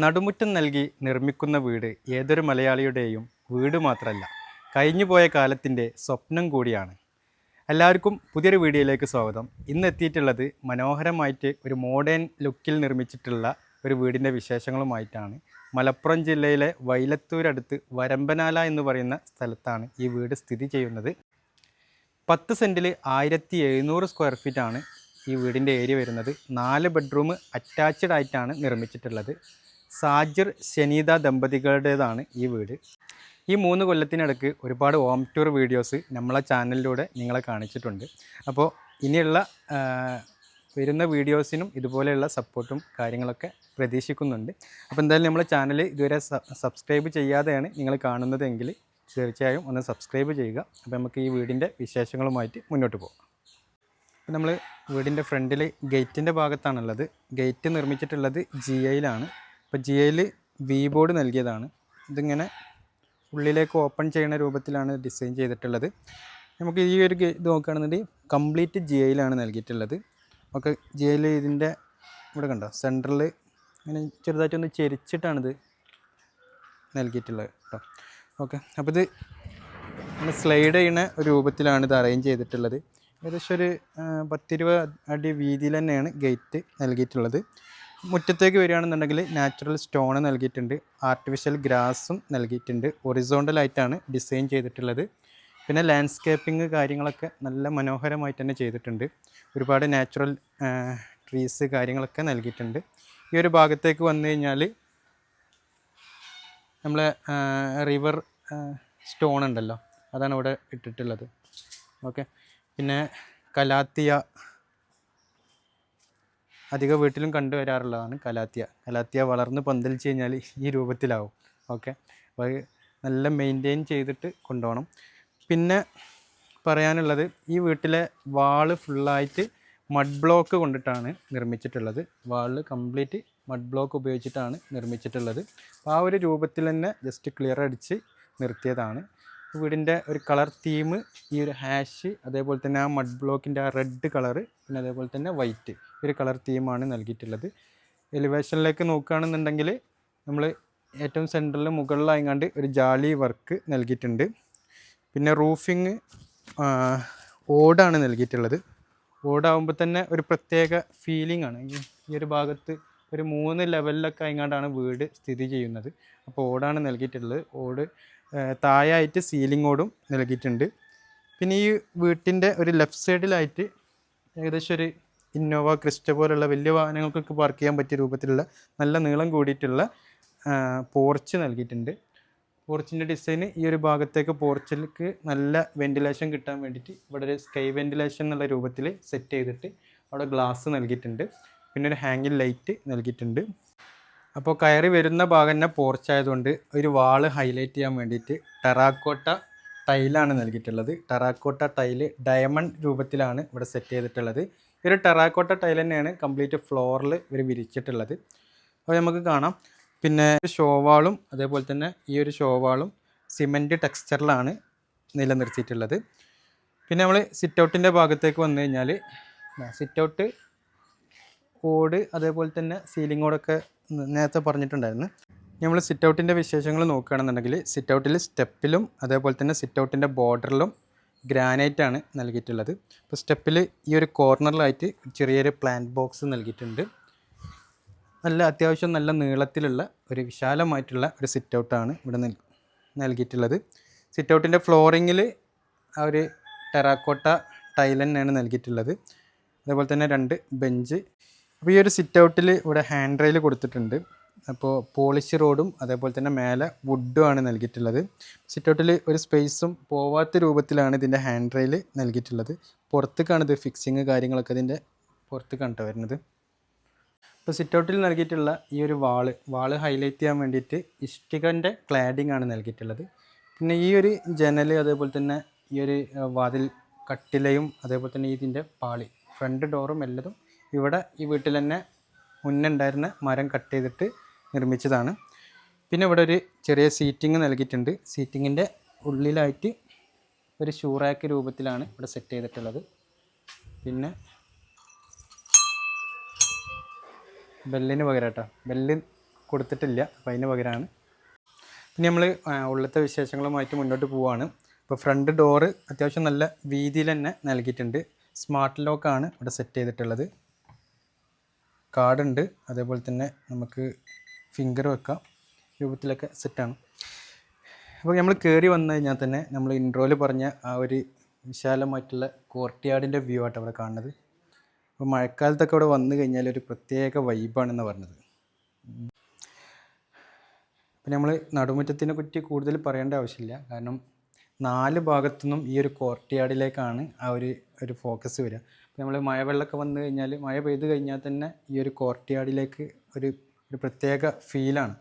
നടുമുറ്റം നൽകി നിർമ്മിക്കുന്ന വീട് ഏതൊരു മലയാളിയുടെയും വീട് മാത്രമല്ല കഴിഞ്ഞുപോയ കാലത്തിന്റെ സ്വപ്നം കൂടിയാണ്. എല്ലാവർക്കും പുതിയൊരു വീഡിയോയിലേക്ക് സ്വാഗതം. ഇന്ന് എത്തിയിട്ടുള്ളത് മനോഹരമായിട്ട് ഒരു മോഡേൺ ലുക്കിൽ നിർമ്മിച്ചിട്ടുള്ള ഒരു വീടിന്റെ വിശേഷങ്ങളുമായിട്ടാണ്. മലപ്പുറം ജില്ലയിലെ വൈലത്തൂരടുത്ത് വരമ്പനാല എന്ന് പറയുന്ന സ്ഥലത്താണ് ഈ വീട് സ്ഥിതി ചെയ്യുന്നത്. പത്ത് സെന്റിൽ ആയിരത്തി എഴുന്നൂറ് സ്ക്വയർ ഫീറ്റാണ് ഈ വീടിന്റെ ഏരിയ വരുന്നത്. നാല് ബെഡ്റൂം അറ്റാച്ച്ഡ് ആയിട്ടാണ് നിർമ്മിച്ചിട്ടുള്ളത്. സാജിർ ശനീത ദമ്പതികളുടേതാണ് ഈ വീട്. ഈ മൂന്ന് കൊല്ലത്തിനിടയ്ക്ക് ഒരുപാട് ഹോം ടൂർ വീഡിയോസ് നമ്മളെ ചാനലിലൂടെ നിങ്ങളെ കാണിച്ചിട്ടുണ്ട്. അപ്പോൾ ഇനിയുള്ള വരുന്ന വീഡിയോസിനും ഇതുപോലെയുള്ള സപ്പോർട്ടും കാര്യങ്ങളൊക്കെ പ്രതീക്ഷിക്കുന്നുണ്ട്. അപ്പോൾ എന്തായാലും നമ്മളെ ചാനൽ ഇതുവരെ സബ്സ്ക്രൈബ് ചെയ്യാതെയാണ് നിങ്ങൾ കാണുന്നതെങ്കിൽ തീർച്ചയായും ഒന്ന് സബ്സ്ക്രൈബ് ചെയ്യുക. അപ്പോൾ നമുക്ക് ഈ വീടിന്റെ വിശേഷങ്ങളുമായിട്ട് മുന്നോട്ട് പോകാം. അപ്പോൾ നമ്മൾ വീടിന്റെ ഫ്രണ്ടിൽ ഗേറ്റിന്റെ ഭാഗത്താണുള്ളത്. ഗേറ്റ് നിർമ്മിച്ചിട്ടുള്ളത് ജി ഐയിലാണ് അപ്പോൾ ജി ഐയിൽ വി ബോർഡ് നൽകിയതാണ്. ഇതിങ്ങനെ ഉള്ളിലേക്ക് ഓപ്പൺ ചെയ്യുന്ന രൂപത്തിലാണ് ഡിസൈൻ ചെയ്തിട്ടുള്ളത്. നമുക്ക് ഈ ഒരു ഇത് നോക്കുകയാണെന്നുണ്ടെങ്കിൽ കംപ്ലീറ്റ് ജി ഐയിലാണ് നൽകിയിട്ടുള്ളത്. ഒക്കെ ജി ഐയിൽ ഇതിന്റെ ഇവിടെ കണ്ടോ? സെന്ററിൽ ഇങ്ങനെ ചെറുതായിട്ടൊന്ന് ചെരിച്ചിട്ടാണിത് നൽകിയിട്ടുള്ളത് കേട്ടോ. ഓക്കെ അപ്പോൾ ഇത് നമ്മൾ സ്ലൈഡ് ചെയ്യുന്ന രൂപത്തിലാണ് ഇത് അറേഞ്ച് ചെയ്തിട്ടുള്ളത്. ഏകദേശം ഒരു പത്തിരുപത് അടി വീതിയിൽ തന്നെയാണ് ഗേറ്റ് നൽകിയിട്ടുള്ളത്. മുറ്റത്തേക്ക് വരികയാണെന്നുണ്ടെങ്കിൽ നാച്ചുറൽ സ്റ്റോൺ നൽകിയിട്ടുണ്ട് ആർട്ടിഫിഷ്യൽ ഗ്രാസും നൽകിയിട്ടുണ്ട്. ഒറിസോണ്ടലായിട്ടാണ് ഡിസൈൻ ചെയ്തിട്ടുള്ളത്. പിന്നെ ലാൻഡ്സ്കേപ്പിംഗ് കാര്യങ്ങളൊക്കെ നല്ല മനോഹരമായിട്ട് തന്നെ ചെയ്തിട്ടുണ്ട്. ഒരുപാട് നാച്ചുറൽ ട്രീസ് കാര്യങ്ങളൊക്കെ നൽകിയിട്ടുണ്ട്. ഈ ഒരു ഭാഗത്തേക്ക് വന്നു കഴിഞ്ഞാൽ നമ്മൾ റിവർ സ്റ്റോൺ ഉണ്ടല്ലോ അതാണ് ഇവിടെ ഇട്ടിട്ടുള്ളത്. ഓക്കെ പിന്നെ കലാത്തിയ അധിക വീട്ടിലും കണ്ടുവരാറുള്ളതാണ് കലാത്തിയ. കലാത്തിയ വളർന്ന് പന്തലിച്ച് കഴിഞ്ഞാൽ ഈ രൂപത്തിലാവും. ഓക്കെ? അപ്പോൾ നല്ല മെയിന്റെയിൻ ചെയ്തിട്ട് കൊണ്ടുപോകണം പിന്നെ പറയാനുള്ളത് ഈ വീട്ടിലെ വാൾ ഫുള്ളായിട്ട് മഡ് ബ്ലോക്ക് കൊണ്ടിട്ടാണ് നിർമ്മിച്ചിട്ടുള്ളത്. വാൾ കംപ്ലീറ്റ് മഡ് ബ്ലോക്ക് ഉപയോഗിച്ചിട്ടാണ് നിർമ്മിച്ചിട്ടുള്ളത്. ആ ഒരു രൂപത്തിൽ തന്നെ ജസ്റ്റ് ക്ലിയർ അടിച്ച് നിർത്തിയതാണ്. വീടിന്റെ ഒരു കളർ തീം ഈ ഒരു ഹാഷ് അതേപോലെ തന്നെ ആ മഡ് ബ്ലോക്കിന്റെ ആ റെഡ് കളറ് പിന്നെ അതേപോലെ തന്നെ വൈറ്റ്. ഒരു കളർ തീമാണ് നൽകിയിട്ടുള്ളത്. എലിവേഷനിലേക്ക് നോക്കുകയാണെന്നുണ്ടെങ്കിൽ നമ്മൾ ഏറ്റവും സെന്ററിൽ മുകളിലായിങ്ങാണ്ട് ഒരു ജാലി വർക്ക് നൽകിയിട്ടുണ്ട്. പിന്നെ റൂഫിങ് ഓടാണ് നൽകിയിട്ടുള്ളത്. ഓടാകുമ്പോൾ തന്നെ ഒരു പ്രത്യേക ഫീലിംഗ് ആണ്. ഈ ഒരു ഭാഗത്ത് ഒരു മൂന്ന് ലെവലിലൊക്കെ ആയിങ്ങാണ്ടാണ് വീട് സ്ഥിതി ചെയ്യുന്നത്. അപ്പോൾ ഓടാണ് നൽകിയിട്ടുള്ളത്. ഓട് താഴായിട്ട് സീലിംഗ് ഓടും നൽകിയിട്ടുണ്ട്. പിന്നെ ഈ വീട്ടിന്റെ ഒരു ലെഫ്റ്റ് സൈഡിലായിട്ട് ഏകദേശം ഒരു ഇന്നോവ ക്രിസ്റ്റ പോലുള്ള വലിയ വാഹനങ്ങൾക്കൊക്കെ പാർക്ക് ചെയ്യാൻ പറ്റിയ രൂപത്തിലുള്ള നല്ല നീളം കൂടിയിട്ടുള്ള പോർച്ച് നൽകിയിട്ടുണ്ട്. പോർച്ചിന്റെ ഡിസൈൻ ഈ ഒരു ഭാഗത്തേക്ക് പോർച്ചിലേക്ക് നല്ല വെന്റിലേഷൻ കിട്ടാൻ വേണ്ടിയിട്ട് ഇവിടെ ഒരു സ്കൈ വെന്റിലേഷൻ എന്നുള്ള രൂപത്തിൽ സെറ്റ് ചെയ്തിട്ട് അവിടെ ഗ്ലാസ് നൽകിയിട്ടുണ്ട്. പിന്നെ ഒരു ഹാങ്ങിൽ ലൈറ്റ് നൽകിയിട്ടുണ്ട്. അപ്പോൾ കയറി വരുന്ന ഭാഗം തന്നെ പോർച്ചായതുകൊണ്ട് ഒരു വാൾ ഹൈലൈറ്റ് ചെയ്യാൻ വേണ്ടിയിട്ട് ടെറാക്കോട്ട ടൈലാണ് നൽകിയിട്ടുള്ളത്. ടെറാക്കോട്ട ടൈൽ ഡയമണ്ട് രൂപത്തിലാണ് ഇവിടെ സെറ്റ് ചെയ്തിട്ടുള്ളത്. ഒരു ടെറാക്കോട്ട ടൈൽ തന്നെയാണ്. കംപ്ലീറ്റ് ഫ്ലോറിൽ ഇവർ വിരിച്ചിട്ടുള്ളത്. അപ്പോൾ നമുക്ക് കാണാം. പിന്നെ ഷോവാളും അതേപോലെ തന്നെ ഈ ഒരു ഷോവാളും സിമന്റ് ടെക്സ്ചറിലാണ് നിലനിർത്തിയിട്ടുള്ളത്. പിന്നെ നമ്മൾ സിറ്റ് ഔട്ടിന്റെ ഭാഗത്തേക്ക് വന്നു കഴിഞ്ഞാൽ സിറ്റ് ഔട്ട് ഓട് അതേപോലെ തന്നെ സീലിംഗ് ഓടൊക്കെ നേരത്തെ പറഞ്ഞിട്ടുണ്ടായിരുന്നു. നമ്മൾ സിറ്റ് ഔട്ടിന്റെ വിശേഷങ്ങൾ നോക്കുകയാണെന്നുണ്ടെങ്കിൽ സിറ്റ് ഔട്ടിൽ സ്റ്റെപ്പിലും അതേപോലെ തന്നെ സിറ്റ് ഔട്ടിന്റെ ബോർഡറിലും ഗ്രാനൈറ്റ് ആണ് നൽകിയിട്ടുള്ളത്. അപ്പോൾ സ്റ്റെപ്പിൽ ഈ ഒരു കോർണറിലായിട്ട് ചെറിയൊരു പ്ലാന്റ് ബോക്സ് നൽകിയിട്ടുണ്ട്. നല്ല അത്യാവശ്യം നല്ല നീളത്തിലുള്ള ഒരു വിശാലമായിട്ടുള്ള ഒരു സിറ്റ് ഔട്ടാണ് ഇവിടെ നൽകിയിട്ടുള്ളത്. സിറ്റ് ഔട്ടിന്റെ ഫ്ലോറിങ്ങിൽ ആ ഒരു ടെറാക്കോട്ട ടൈൽ തന്നെയാണ് നൽകിയിട്ടുള്ളത്. അതേപോലെ തന്നെ രണ്ട് ബെഞ്ച്. അപ്പോൾ ഈ ഒരു സിറ്റ് ഔട്ടിൽ ഇവിടെ ഹാൻഡ് റെയിൽ കൊടുത്തിട്ടുണ്ട്. അപ്പോൾ പോളിഷ് റോഡും അതേപോലെ തന്നെ മേലെ വുഡും ആണ് നൽകിയിട്ടുള്ളത്. സിറ്റൗട്ടിൽ ഒരു സ്പേസും പോവാത്ത രൂപത്തിലാണ് ഇതിന്റെ ഹാൻഡ് റെയിൽ നൽകിയിട്ടുള്ളത്. പുറത്തേക്കാണ് ഇത് ഫിക്സിങ് കാര്യങ്ങളൊക്കെ ഇതിന്റെ പുറത്തേക്കാണ് കേട്ടോ വരുന്നത്. ഇപ്പോൾ സിറ്റൗട്ടിൽ നൽകിയിട്ടുള്ള ഈ ഒരു വാൾ വാൾ ഹൈലൈറ്റ് ചെയ്യാൻ വേണ്ടിയിട്ട് ഇഷ്ടികന്റെ ക്ലാഡിംഗ് ആണ് നൽകിയിട്ടുള്ളത്. പിന്നെ ഈ ഒരു ജനൽ അതേപോലെ തന്നെ ഈ ഒരു വാതിൽ കട്ടിലയും അതേപോലെ തന്നെ ഇതിന്റെ പാളി ഫ്രണ്ട് ഡോറും എല്ലതും ഇവിടെ ഈ വീട്ടിൽ തന്നെ മുന്നേ ഉണ്ടായിരുന്ന മരം കട്ട് ചെയ്തിട്ട് നിർമ്മിച്ചതാണ്. പിന്നെ ഇവിടെ ഒരു ചെറിയ സീറ്റിംഗ് നൽകിയിട്ടുണ്ട്. സീറ്റിങ്ങിന്റെ ഉള്ളിലായിട്ട് ഒരു ഷൂറാക്ക് രൂപത്തിലാണ് ഇവിടെ സെറ്റ് ചെയ്തിട്ടുള്ളത്. പിന്നെ ബെല്ലിന് പകരം കേട്ടോ. ബെല്ല് കൊടുത്തിട്ടില്ല അപ്പം അതിന് പകരമാണ് പിന്നെ നമ്മൾ ഉള്ളത്തെ വിശേഷങ്ങളുമായിട്ട് മുന്നോട്ട് പോവുകയാണ് ഇപ്പോൾ ഫ്രണ്ട് ഡോറ് അത്യാവശ്യം നല്ല വീതിയിൽ തന്നെ നൽകിയിട്ടുണ്ട്. സ്മാർട്ട് ലോക്കാണ് ഇവിടെ സെറ്റ് ചെയ്തിട്ടുള്ളത്. കാർഡുണ്ട്. അതേപോലെ തന്നെ നമുക്ക് ഫിംഗർ വെക്കാം. രൂപത്തിലൊക്കെ സെറ്റാണ് അപ്പോൾ നമ്മൾ കയറി വന്നു കഴിഞ്ഞാൽ തന്നെ നമ്മൾ ഇൻട്രോയിൽ പറഞ്ഞ ആ ഒരു വിശാലമായിട്ടുള്ള കോർട്ട്യാർഡിന്റെ വ്യൂ ആയിട്ട് അവിടെ കാണുന്നത്. അപ്പോൾ മഴക്കാലത്തൊക്കെ അവിടെ വന്നു കഴിഞ്ഞാൽ ഒരു പ്രത്യേക വൈബാണെന്ന് പറഞ്ഞത്. അപ്പോൾ നമ്മൾ നടുമുറ്റത്തിനെ പറ്റി കൂടുതൽ പറയേണ്ട ആവശ്യമില്ല. കാരണം നാല് ഭാഗത്തുനിന്നും ഈ ഒരു കോർട്ട്യാർഡിലേക്കാണ് ആ ഒരു ഒരു ഫോക്കസ് വരിക. നമ്മൾ മഴവെള്ളമൊക്കെ വന്നു കഴിഞ്ഞാൽ മഴ പെയ്ത് കഴിഞ്ഞാൽ തന്നെ ഈ ഒരു കോർട്ട്യാർഡിലേക്ക് ഒരു ഒരു പ്രത്യേക ഫീലാണ്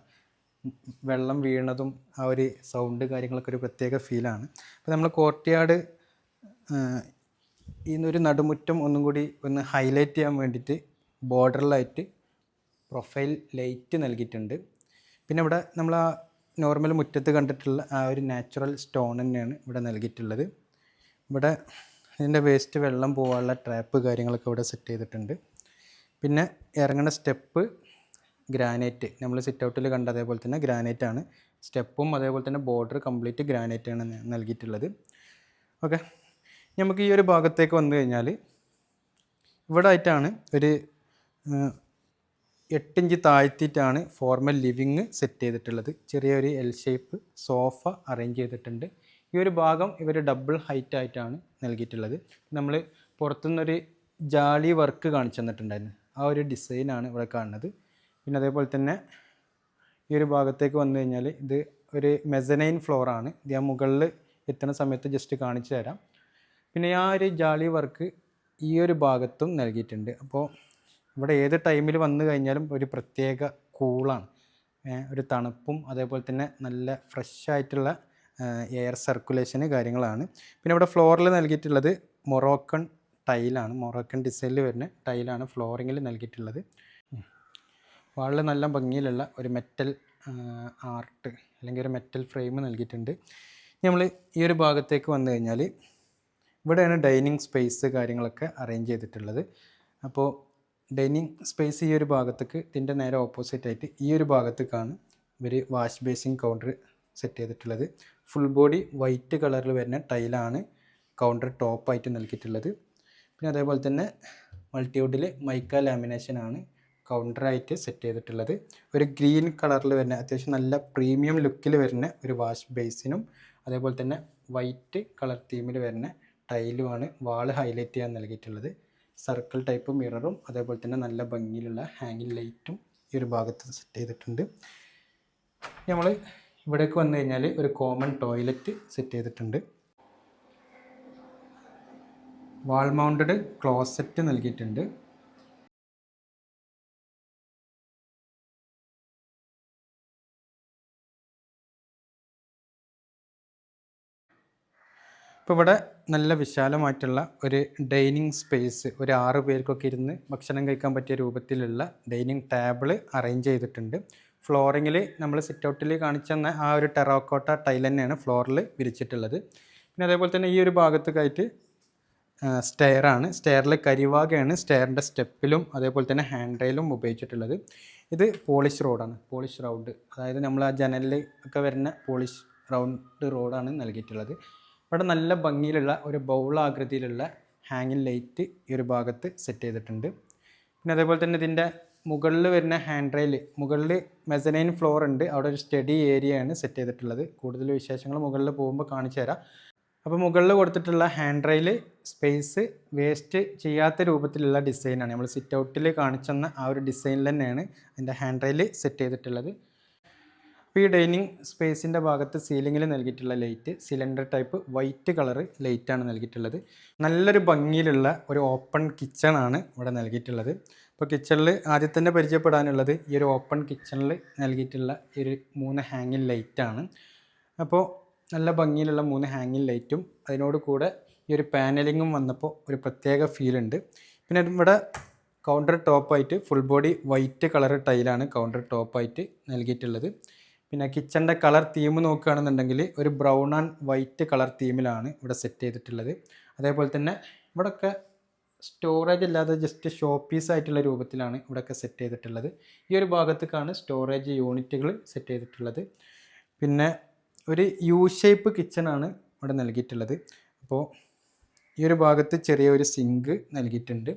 വെള്ളം വീണതും ആ ഒരു സൗണ്ട് കാര്യങ്ങളൊക്കെ ഒരു പ്രത്യേക ഫീലാണ് അപ്പോൾ നമ്മൾ കോർട്ട്യാർഡ് ഈ ഒരു നടുമുറ്റം ഒന്നും കൂടി ഒന്ന് ഹൈലൈറ്റ് ചെയ്യാൻ വേണ്ടിയിട്ട് ബോർഡറിലായിട്ട് പ്രൊഫൈൽ ലൈറ്റ് നൽകിയിട്ടുണ്ട്. പിന്നെ ഇവിടെ നമ്മൾ ആ നോർമൽ മുറ്റത്ത് കണ്ടിട്ടുള്ള ആ ഒരു നാച്ചുറൽ സ്റ്റോൺ തന്നെയാണ് ഇവിടെ നൽകിയിട്ടുള്ളത്. ഇവിടെ ഇതിന്റെ വേസ്റ്റ് വെള്ളം പോകാനുള്ള ട്രാപ്പ് കാര്യങ്ങളൊക്കെ ഇവിടെ സെറ്റ് ചെയ്തിട്ടുണ്ട്. പിന്നെ ഇറങ്ങുന്ന സ്റ്റെപ്പ് ഗ്രാനൈറ്റ് നമ്മൾ സിറ്റ് ഔട്ടിൽ കണ്ട അതേപോലെ തന്നെ ഗ്രാനൈറ്റ് ആണ്. സ്റ്റെപ്പും അതേപോലെ തന്നെ ബോർഡർ കംപ്ലീറ്റ് ഗ്രാനൈറ്റ് ആണ് നൽകിയിട്ടുള്ളത്. ഓക്കെ നമുക്ക് ഈ ഒരു ഭാഗത്തേക്ക് വന്നു കഴിഞ്ഞാൽ ഇവിടെ ആയിട്ടാണ് ഒരു എട്ടിഞ്ച് താഴ്ത്തിയിട്ടാണ് ഫോർമൽ ലിവിങ് സെറ്റ് ചെയ്തിട്ടുള്ളത്. ചെറിയൊരു എൽ ഷേപ്പ് സോഫ അറേഞ്ച് ചെയ്തിട്ടുണ്ട്. ഈ ഒരു ഭാഗം ഇവർ ഡബിൾ ഹൈറ്റ് ആയിട്ടാണ് നൽകിയിട്ടുള്ളത്. നമ്മൾ പുറത്തുനിന്നൊരു ജാലി വർക്ക് കാണിച്ചു തന്നിട്ടുണ്ടായിരുന്നു. ആ ഒരു ഡിസൈനാണ് ഇവിടെ കാണുന്നത്. പിന്നെ അതേപോലെ തന്നെ ഈ ഒരു ഭാഗത്തേക്ക് വന്നു കഴിഞ്ഞാൽ ഇത് ഒരു മെസനൈൻ ഫ്ലോറാണ് ഇത് ആ മുകളിൽ എത്തുന്ന സമയത്ത് ജസ്റ്റ് കാണിച്ചു തരാം. പിന്നെ ആ ഒരു ജാലി വർക്ക് ഈ ഒരു ഭാഗത്തും നൽകിയിട്ടുണ്ട്. അപ്പോൾ ഇവിടെ ഏത് ടൈമിൽ വന്നു കഴിഞ്ഞാലും ഒരു പ്രത്യേക കൂളാണ് ഒരു തണുപ്പും അതേപോലെ തന്നെ നല്ല ഫ്രഷ് ആയിട്ടുള്ള എയർ സർക്കുലേഷന് കാര്യങ്ങളാണ്. പിന്നെ ഇവിടെ ഫ്ലോറിൽ നൽകിയിട്ടുള്ളത് മൊറോക്കൺ ടൈലാണ് മൊറോക്കൺ ഡിസൈനിൽ വരുന്ന ടൈലാണ് ഫ്ലോറിങ്ങിൽ നൽകിയിട്ടുള്ളത്. വളരെ നല്ല ഭംഗിയിലുള്ള ഒരു മെറ്റൽ ആർട്ട് അല്ലെങ്കിൽ ഒരു മെറ്റൽ ഫ്രെയിം നൽകിയിട്ടുണ്ട്. നമ്മൾ ഈ ഒരു ഭാഗത്തേക്ക് വന്നു കഴിഞ്ഞാൽ ഇവിടെയാണ് ഡൈനിങ് സ്പേസ് കാര്യങ്ങളൊക്കെ അറേഞ്ച് ചെയ്തിട്ടുള്ളത്. അപ്പോൾ ഡൈനിങ് സ്പേസ് ഈ ഒരു ഭാഗത്തേക്ക് ഇതിന്റെ നേരെ ഓപ്പോസിറ്റ് ആയിട്ട് ഈ ഒരു ഭാഗത്തേക്കാണ് ഇവർ വാഷ് ബേസിങ് കൗണ്ടർ സെറ്റ് ചെയ്തിട്ടുള്ളത്. ഫുൾ ബോഡി വൈറ്റ് കളറിൽ വരുന്ന ടൈലാണ് കൗണ്ടർ ടോപ്പായിട്ട് നൽകിയിട്ടുള്ളത്. പിന്നെ അതേപോലെ തന്നെ മൾട്ടിവുഡിൽ മൈക്ക ലാമിനേഷനാണ് കൗണ്ടറായിട്ട് സെറ്റ് ചെയ്തിട്ടുള്ളത്. ഒരു ഗ്രീൻ കളറിൽ വരുന്ന അത്യാവശ്യം നല്ല പ്രീമിയം ലുക്കിൽ വരുന്ന ഒരു വാഷ് ബേസിനും അതേപോലെ തന്നെ വൈറ്റ് കളർ തീമിൽ വരുന്ന ടൈലുമാണ് വാൾ ഹൈലൈറ്റ് ചെയ്യാൻ നൽകിയിട്ടുള്ളത്. സർക്കിൾ ടൈപ്പ് മിററും അതേപോലെ തന്നെ നല്ല ഭംഗിയിലുള്ള ഹാങ്ങിങ് ലൈറ്റും ഈ ഒരു ഭാഗത്ത് സെറ്റ് ചെയ്തിട്ടുണ്ട്. നമ്മൾ ഇവിടേക്ക് വന്നു കഴിഞ്ഞാൽ ഒരു കോമൺ ടോയ്ലറ്റ് സെറ്റ് ചെയ്തിട്ടുണ്ട്. വാൾ മൗണ്ടഡ് ക്ലോസറ്റ് നൽകിയിട്ടുണ്ട്. ഇപ്പോൾ ഇവിടെ നല്ല വിശാലമായിട്ടുള്ള ഒരു ഡൈനിങ് സ്പേസ് ഒരു ആറ് പേർക്കൊക്കെ ഇരുന്ന് ഭക്ഷണം കഴിക്കാൻ പറ്റിയ രൂപത്തിലുള്ള ഡൈനിങ് ടേബിൾ അറേഞ്ച് ചെയ്തിട്ടുണ്ട്. ഫ്ലോറിങ്ങിൽ നമ്മൾ സിറ്റ് ഔട്ടിൽ കാണിച്ചെന്ന ആ ഒരു ടെറോക്കോട്ട ടൈൽ തന്നെയാണ് ഫ്ലോറിൽ വിരിച്ചിട്ടുള്ളത്. പിന്നെ അതേപോലെ തന്നെ ഈ ഒരു ഭാഗത്തേക്കായിട്ട് സ്റ്റെയറാണ് സ്റ്റെയറിൽ കരിവാകയാണ് സ്റ്റെയറിന്റെ സ്റ്റെപ്പിലും അതേപോലെ തന്നെ ഹാൻഡ് റെയിലും ഉപയോഗിച്ചിട്ടുള്ളത്. ഇത് പോളിഷ് റോഡാണ് പോളിഷ് റൗണ്ട് അതായത് നമ്മൾ ആ ജനലിൽ ഒക്കെ വരുന്ന പോളിഷ് റൗണ്ട് റോഡാണ് നൽകിയിട്ടുള്ളത്. ഇവിടെ നല്ല ഭംഗിയിലുള്ള ഒരു ബൗൾ ആകൃതിയിലുള്ള ഹാങ്ങിങ് ലൈറ്റ് ഈ ഒരു ഭാഗത്ത് സെറ്റ് ചെയ്തിട്ടുണ്ട്. പിന്നെ അതേപോലെ തന്നെ ഇതിന്റെ മുകളിൽ വരുന്ന ഹാൻഡ് റെയിൽ മുകളിൽ മെസനൈൻ ഫ്ലോർ ഉണ്ട്. അവിടെ ഒരു സ്റ്റഡി ഏരിയയാണ് സെറ്റ് ചെയ്തിട്ടുള്ളത്. കൂടുതൽ വിശേഷങ്ങൾ മുകളിൽ പോകുമ്പോൾ കാണിച്ചു തരാം. അപ്പോൾ മുകളിൽ കൊടുത്തിട്ടുള്ള ഹാൻഡ് റെയിൽ സ്പേസ് വേസ്റ്റ് ചെയ്യാത്ത രൂപത്തിലുള്ള ഡിസൈനാണ് നമ്മൾ സിറ്റ് ഔട്ടിൽ കാണിച്ചെന്ന ആ ഒരു ഡിസൈനിൽ തന്നെയാണ് അതിന്റെ ഹാൻഡ് റെയിൽ സെറ്റ് ചെയ്തിട്ടുള്ളത്. അപ്പോൾ ഈ ഡൈനിങ് സ്പേസിന്റെ ഭാഗത്ത് സീലിങ്ങിൽ നൽകിയിട്ടുള്ള light cylinder type white colour ലൈറ്റാണ് നൽകിയിട്ടുള്ളത്. നല്ലൊരു ഭംഗിയിലുള്ള ഒരു ഓപ്പൺ കിച്ചണാണ് ഇവിടെ നൽകിയിട്ടുള്ളത്. അപ്പോൾ കിച്ചണിൽ ആദ്യം തന്നെ പരിചയപ്പെടാനുള്ളത് ഈ ഒരു ഓപ്പൺ കിച്ചണിൽ നൽകിയിട്ടുള്ള ഈ ഒരു മൂന്ന് ഹാങ്ങിങ് ലൈറ്റാണ് അപ്പോൾ നല്ല ഭംഗിയിലുള്ള മൂന്ന് ഹാങ്ങിങ് ലൈറ്റും അതിനോട് കൂടെ ഈ ഒരു പാനലിങ്ങും വന്നപ്പോൾ ഒരു പ്രത്യേക ഫീൽ ഉണ്ട്. പിന്നെ ഇവിടെ കൗണ്ടർ ടോപ്പായിട്ട് ഫുൾ ബോഡി വൈറ്റ് കളർ ടൈലാണ് കൗണ്ടർ ടോപ്പായിട്ട് നൽകിയിട്ടുള്ളത്. പിന്നെ കിച്ചണിന്റെ കളർ തീം നോക്കുകയാണെന്നുണ്ടെങ്കിൽ ഒരു ബ്രൗൺ ആൻഡ് വൈറ്റ് കളർ തീമിലാണ് ഇവിടെ സെറ്റ് ചെയ്തിട്ടുള്ളത്. അതേപോലെ തന്നെ ഇവിടെയൊക്കെ സ്റ്റോറേജ് അല്ലാതെ ജസ്റ്റ് ഷോ പീസ് ആയിട്ടുള്ള രൂപത്തിലാണ് ഇവിടെയൊക്കെ സെറ്റ് ചെയ്തിട്ടുള്ളത്. ഈ ഒരു ഭാഗത്തേക്കാണ് സ്റ്റോറേജ് യൂണിറ്റുകൾ സെറ്റ് ചെയ്തിട്ടുള്ളത്. പിന്നെ ഒരു യു ഷേപ്പ് കിച്ചണാണ് ഇവിടെ നൽകിയിട്ടുള്ളത്. അപ്പോൾ ഈ ഒരു ഭാഗത്ത് ചെറിയൊരു സിങ്ക് നൽകിയിട്ടുണ്ട്.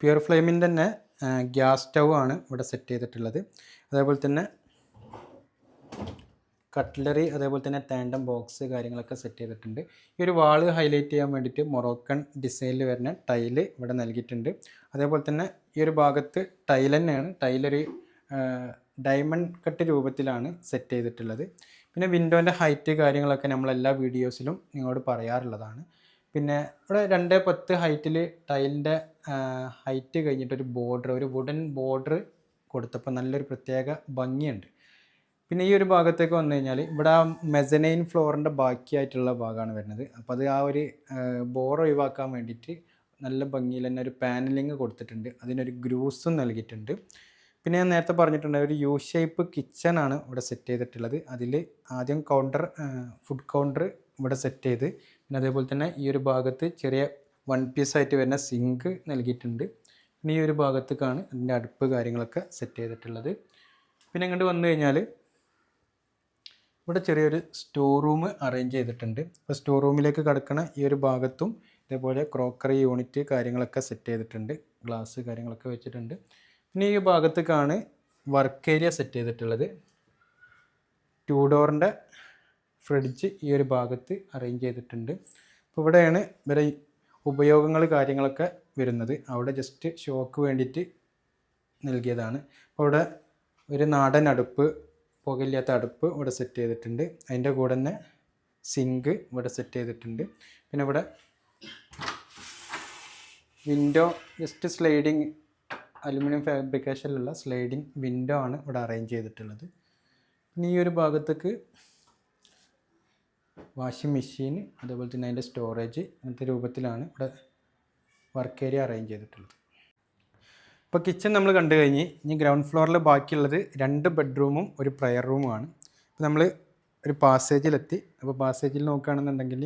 പ്യുർ ഫ്ലെയിമിന്റെ തന്നെ ഗ്യാസ് സ്റ്റൗ ആണ് ഇവിടെ സെറ്റ് ചെയ്തിട്ടുള്ളത്. അതേപോലെ തന്നെ കട്ട്ലറി അതേപോലെ തന്നെ ടാൻഡം ബോക്സ് കാര്യങ്ങളൊക്കെ സെറ്റ് ചെയ്തിട്ടുണ്ട്. ഈ ഒരു വാൾ ഹൈലൈറ്റ് ചെയ്യാൻ വേണ്ടിയിട്ട് മൊറോക്കൺ ഡിസൈനിൽ വരുന്ന ടൈൽ ഇവിടെ നൽകിയിട്ടുണ്ട്. അതേപോലെ തന്നെ ഈ ഒരു ഭാഗത്ത് ടൈൽ തന്നെയാണ്. ടൈലൊരു ഡയമണ്ട് കട്ട് രൂപത്തിലാണ് സെറ്റ് ചെയ്തിട്ടുള്ളത്. പിന്നെ വിൻഡോന്റെ ഹൈറ്റ് കാര്യങ്ങളൊക്കെ നമ്മൾ എല്ലാ വീഡിയോസിലും നിങ്ങളോട് പറയാറുള്ളതാണ്. പിന്നെ ഇവിടെ രണ്ട് പത്ത് ഹൈറ്റിൽ ടൈലിന്റെ ഹൈറ്റ് കഴിഞ്ഞിട്ടൊരു ബോർഡർ ഒരു വുഡൻ ബോർഡർ കൊടുത്തപ്പോൾ നല്ലൊരു പ്രത്യേക ഭംഗിയുണ്ട്. പിന്നെ ഈ ഒരു ഭാഗത്തേക്ക് വന്നു കഴിഞ്ഞാൽ ഇവിടെ ആ മെസനൈൻ ഫ്ലോറിന്റെ ബാക്കിയായിട്ടുള്ള ഭാഗമാണ് വരുന്നത്. അപ്പോൾ അത് ആ ഒരു ബോർ ഒഴിവാക്കാൻ വേണ്ടിയിട്ട് നല്ല ഭംഗിയിൽ തന്നെ ഒരു പാനലിങ് കൊടുത്തിട്ടുണ്ട്. അതിനൊരു ഗ്രൂസും നൽകിയിട്ടുണ്ട്. പിന്നെ ഞാൻ നേരത്തെ പറഞ്ഞിട്ടുണ്ട് ഒരു യു ഷേപ്പ് കിച്ചൺ ആണ് ഇവിടെ സെറ്റ് ചെയ്തിട്ടുള്ളത്. അതിൽ ആദ്യം കൗണ്ടർ ഫുഡ് കൗണ്ടർ ഇവിടെ സെറ്റ് ചെയ്ത് പിന്നെ അതേപോലെ തന്നെ ഈ ഒരു ഭാഗത്ത് ചെറിയ വൺ പീസ് ആയിട്ട് വരുന്ന സിങ്ക് നൽകിയിട്ടുണ്ട്. പിന്നെ ഈ ഒരു ഭാഗത്തേക്കാണ് അതിന്റെ അടുപ്പ് കാര്യങ്ങളൊക്കെ സെറ്റ് ചെയ്തിട്ടുള്ളത്. പിന്നെ ഇങ്ങോട്ട് വന്നു കഴിഞ്ഞാൽ ഇവിടെ ചെറിയൊരു സ്റ്റോർ റൂം അറേഞ്ച് ചെയ്തിട്ടുണ്ട്. അപ്പോൾ സ്റ്റോർ റൂമിലേക്ക് കിടക്കണ ഈ ഒരു ഭാഗത്തും ഇതേപോലെ ക്രോക്കറി യൂണിറ്റ് കാര്യങ്ങളൊക്കെ സെറ്റ് ചെയ്തിട്ടുണ്ട്. ഗ്ലാസ് കാര്യങ്ങളൊക്കെ വെച്ചിട്ടുണ്ട്. പിന്നെ ഈ ഭാഗത്തേക്കാണ് വർക്ക് ഏരിയ സെറ്റ് ചെയ്തിട്ടുള്ളത്. ടു ഡോറിന്റെ ഫ്രിഡ്ജ് ഈ ഒരു ഭാഗത്ത് അറേഞ്ച് ചെയ്തിട്ടുണ്ട്. അപ്പോൾ ഇവിടെയാണ് ഇവരെ ഉപയോഗങ്ങൾ കാര്യങ്ങളൊക്കെ വരുന്നത്. അവിടെ ജസ്റ്റ് ഷോക്ക് വേണ്ടിയിട്ട് നൽകിയതാണ്. അപ്പോൾ ഇവിടെ ഒരു നാടൻ അടുപ്പ് പുകയില്ലാത്ത അടുപ്പ് ഇവിടെ സെറ്റ് ചെയ്തിട്ടുണ്ട്. അതിന്റെ കൂടെ തന്നെ സിങ്ക് ഇവിടെ സെറ്റ് ചെയ്തിട്ടുണ്ട്. പിന്നെ ഇവിടെ വിൻഡോ ജസ്റ്റ് സ്ലൈഡിങ് അലുമിനിയം ഫാബ്രിക്കേഷനിലുള്ള സ്ലൈഡിങ് വിൻഡോ ആണ് ഇവിടെ അറേഞ്ച് ചെയ്തിട്ടുള്ളത്. പിന്നെ ഈ ഒരു ഭാഗത്തേക്ക് വാഷിംഗ് മെഷീൻ അതേപോലെ തന്നെ അതിന്റെ സ്റ്റോറേജ് അങ്ങനത്തെ രൂപത്തിലാണ് ഇവിടെ വർക്ക് ഏരിയ അറേഞ്ച് ചെയ്തിട്ടുള്ളത്. ഇപ്പോൾ കിച്ചൺ നമ്മൾ കണ്ടു കഴിഞ്ഞ് ഇനി ഗ്രൗണ്ട് ഫ്ലോറിൽ ബാക്കിയുള്ളത് രണ്ട് ബെഡ്റൂമും ഒരു പ്രയർ റൂമുമാണ് അപ്പോൾ നമ്മൾ ഒരു പാസേജിലെത്തി അപ്പോൾ പാസേജിൽ നോക്കുകയാണെന്നുണ്ടെങ്കിൽ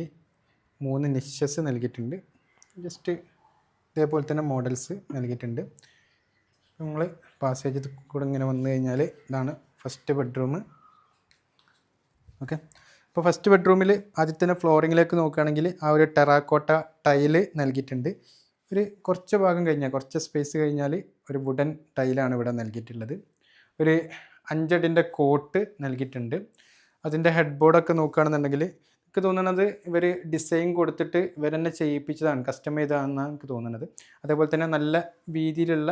മൂന്ന് നിഷസ് നൽകിയിട്ടുണ്ട്. ജസ്റ്റ് ഇതേപോലെ തന്നെ മോഡൽസ് നൽകിയിട്ടുണ്ട്. നമ്മൾ പാസേജ് കൂടെ ഇങ്ങനെ വന്നു കഴിഞ്ഞാൽ ഇതാണ് ഫസ്റ്റ് ബെഡ്റൂം ഓക്കെ അപ്പോൾ ഫസ്റ്റ് ബെഡ്റൂമിൽ ആദ്യത്തെ തന്നെ ഫ്ലോറിങ്ങിലേക്ക് നോക്കുകയാണെങ്കിൽ ആ ഒരു ടെറാക്കോട്ട ടൈൽ നൽകിയിട്ടുണ്ട്. ഒരു കുറച്ച് ഭാഗം കഴിഞ്ഞാൽ കുറച്ച് സ്പേസ് കഴിഞ്ഞാൽ ഒരു വുഡൻ ടൈലാണ് ഇവിടെ നൽകിയിട്ടുള്ളത്. ഒരു അഞ്ചടിന്റെ കോട്ട് നൽകിയിട്ടുണ്ട്. അതിന്റെ ഹെഡ് ബോർഡൊക്കെ നോക്കുകയാണെന്നുണ്ടെങ്കിൽ എനിക്ക് തോന്നുന്നത് ഇവർ ഡിസൈൻ കൊടുത്തിട്ട് ഇവർ തന്നെ ചെയ്യിപ്പിച്ചതാണ് കസ്റ്റം ചെയ്തതാണെന്നാണ് എനിക്ക് തോന്നുന്നത്. അതേപോലെ തന്നെ നല്ല രീതിയിലുള്ള